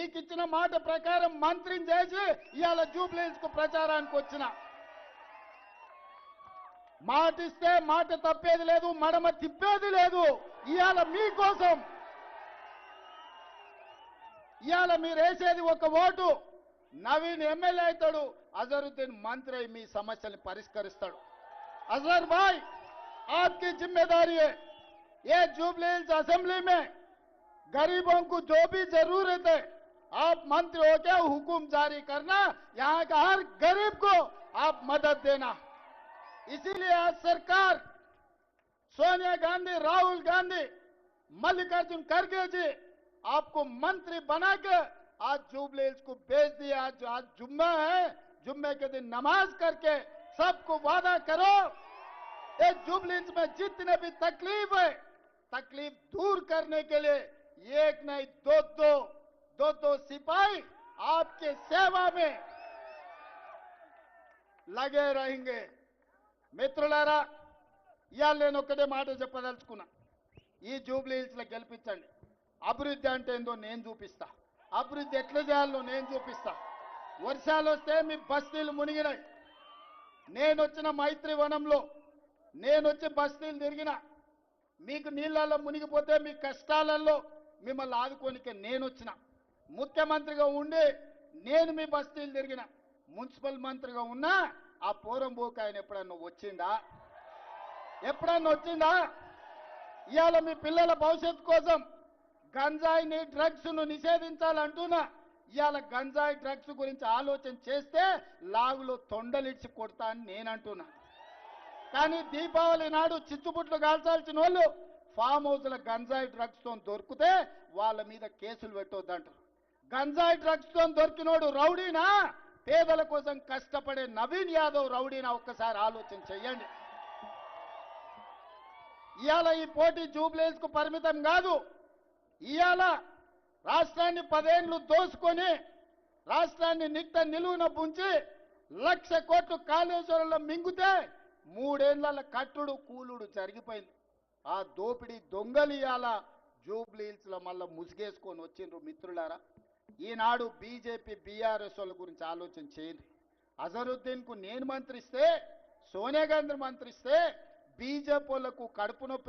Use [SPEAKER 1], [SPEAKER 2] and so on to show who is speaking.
[SPEAKER 1] మీకు ఇచ్చిన మాట ప్రకారం మంత్రిని చేసి ఇవాళ జూబ్లీస్ కు ప్రచారానికి వచ్చిన మాట ఇస్తే మాట తప్పేది లేదు మడమ తిప్పేది లేదు ఇవాళ మీకోసం ఇవాళ మీరు వేసేది ఒక ఓటు నవీన్ ఎమ్మెల్యే అవుతాడు అజరుద్దీన్ మంత్రి అయి మీ సమస్యల్ని పరిష్కరిస్తాడు अजहर भाई आपकी जिम्मेदारी है ये जुबली हिल्स असेंबली में गरीबों को जो भी जरूरत है आप मंत्री हो के हुकुम जारी करना, यहाँ का हर गरीब को आप मदद देना। इसीलिए आज सरकार सोनिया गांधी, राहुल गांधी, मल्लिकार्जुन खड़गे जी आपको मंत्री बना के आज जुबली को भेज दिया आज आज जुम्मा है, जुम्मे के दिन नमाज़ करके सबको वादा करो इस जुबली में जितने भी तकलीफ़ है, तकलीफ़ दूर करने के लिए एक नहीं, दो दो दो दो सिपाही आपके सेवा में లగే రహింగే మిత్రులారా ఇవాళ నేను ఒక్కటే మాట చెప్పదలుచుకున్నా ఈ జూబ్లీ హిల్స్లో గెలిపించండి అభివృద్ధి అంటే ఏందో నేను చూపిస్తా అభివృద్ధి ఎట్లా చేయాలో నేను చూపిస్తా వర్షాలు వస్తే మీ బస్తీలు మునిగినాయి నేను వచ్చిన మైత్రి వనంలో నేను వచ్చి బస్తీలు తిరిగిన మీకు నీళ్ళల్లో మునిగిపోతే మీ కష్టాలలో మిమ్మల్ని ఆదుకోనికే నేను వచ్చిన ముఖ్యమంత్రిగా ఉండి నేను మీ బస్తీలు తిరిగిన. మున్సిపల్ మంత్రిగా ఉన్నా ఆ పూరం పోక ఆయన ఎప్పుడన్నా వచ్చిందా ఎప్పుడన్నా వచ్చిందా ఇవాళ మీ పిల్లల భవిష్యత్తు కోసం గంజాయిని డ్రగ్స్ను నిషేధించాలంటున్నా. ఇవాళ గంజాయి డ్రగ్స్ గురించి ఆలోచన చేస్తే లాగులో తొండలిడ్చి కొడతా అని నేను అంటున్నా కానీ దీపావళి నాడు చిచ్చుబుట్లు కాల్చాల్సిన వాళ్ళు ఫామ్ హౌస్ల గంజాయి డ్రగ్స్తో దొరికితే వాళ్ళ మీద కేసులు పెట్టొద్దంటారు. గంజాయి డ్రగ్స్తో దొరికినోడు రౌడీనా? పేదల కోసం కష్టపడే నవీన్ యాదవ్ రౌడీనా? ఒక్కసారి ఆలోచన చెయ్యండి. ఇవాళ ఈ పోటీ జూబ్లేస్కు పరిమితం కాదు. ఇవాళ రాష్ట్రాన్ని పదేండ్లు దోసుకొని రాష్ట్రాన్ని నిట్ట నిలువున పుంచి లక్ష కోట్లు కాళేశ్వరంలో మింగితే మూడేళ్ళ కట్టుడు కూలుడు జరిగిపోయింది. ఆ దోపిడీ దొంగలు ఇవాళ జూబ్లీహిల్స్లో ముసుగేసుకొని వచ్చిండ్రు మిత్రులారా. ఈనాడు బీజేపీ బీఆర్ఎస్ వాళ్ళ గురించి ఆలోచన చేయండి అజరుద్దీన్కు నేను మంత్రిస్తే సోనియా గాంధీ మంత్రిస్తే బీజేపీ వాళ్ళకు కడుపు నొప్పి